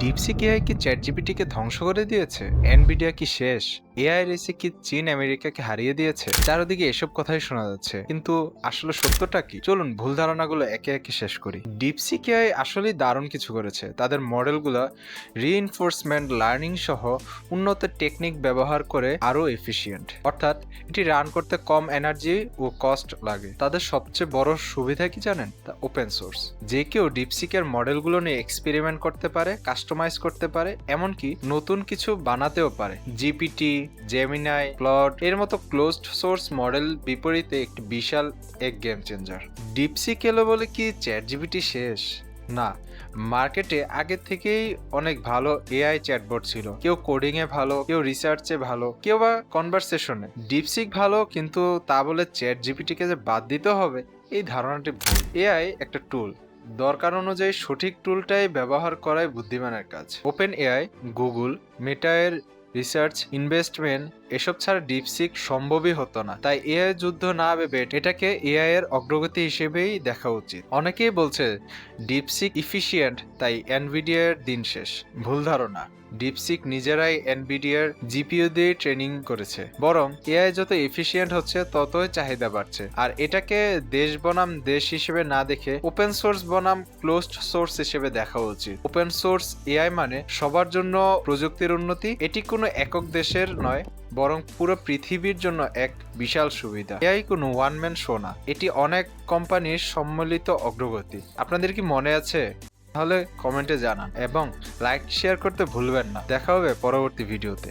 DeepSeek AI কি chat জিপিটিকে ধ্বংস করে দিয়েছে? এনবিডিয়া কি শেষ? এআই রেসে কি চীন আমেরিকাকে হারিয়ে দিয়েছে? চারদিকে এসব কথাই শোনা যাচ্ছে। কিন্তু আসলে সত্যটা কি? চলুন ভুল ধারণাগুলো একে একে শেষ করি। ডিপসিক এআই আসলেই দারুণ কিছু করেছে। তাদের মডেলগুলো রিইনফোর্সমেন্ট লার্নিং সহ উন্নত টেকনিক ব্যবহার করে আরও এফিসিয়েন্ট অর্থাৎ এটি রান করতে কম এনার্জি ও কস্ট লাগে। তাদের সবচেয়ে বড় সুবিধা কি জানেন? তা ওপেন সোর্স যে কেউ ডিপসিকের মডেলগুলো নিয়ে এক্সপেরিমেন্ট করতে পারে কাস্টমাইজ করতে পারে, এমনকি নতুন কিছু বানাতেও পারে। জিপিটি জেমিনাই প্লট এর মতো ক্লোজড সোর্স মডেল বিপরীতে একটি বিশাল এক গেম চেঞ্জার ডিপসিক এলো বলে কি চ্যাট জিপিটি শেষ? না মার্কেটে আগের থেকেই অনেক ভালো এআই চ্যাটবট ছিল। কেউ কোডিং এ ভালো, কেউ রিসার্চে ভালো, কেউ বা কনভারসেশনে ডিপসিক ভালো, কিন্তু তা বলে চ্যাট জিপিটিকে যে বাদ দিতে হবে, এই ধারণাটি ভুল। এআই একটা টুল দরকার অনুযায়ী সঠিক টুলটাই ব্যবহার করাই বুদ্ধিমানের কাজ। ওপেন এআই গুগল মেটায়ের রিসার্চ ইনভেস্টমেন্ট এসব ছাড়া ডিপসিক সম্ভবই হতো না। তাই এআই যুদ্ধ না ভেবে এটাকে এআই এর অগ্রগতি হিসেবেই দেখা উচিত। অনেকেই বলছে ডিপসিক ইফিসিয়েন্ট তাই এনভিডিয়ার দিন শেষ। ভুল ধারণা। ডিপসিক নিজেরাই এনভিডিয়ার জিপিও দিয়ে ট্রেনিং করেছে। বরং এআই যত এফিসিয়েন্ট হচ্ছে, ততই চাহিদা বাড়ছে। আর এটাকে দেশ বনাম দেশ হিসেবে না দেখে ওপেন সোর্স বনাম ক্লোজড সোর্স হিসেবে দেখা উচিত। ওপেন সোর্স এআই মানে সবার জন্য প্রযুক্তির উন্নতি, এটি কোনো একক দেশের নয়, বরং পুরো পৃথিবীর জন্য এক বিশাল সুবিধা। এআই কোনো ওয়ান ম্যান শো না। এটি অনেক কোম্পানির সম্মিলিত অগ্রগতি। আপনাদের কি মনে আছে? তাহলে কমেন্টে জানান এবং লাইক শেয়ার করতে ভুলবেন না। দেখা হবে পরবর্তী ভিডিওতে।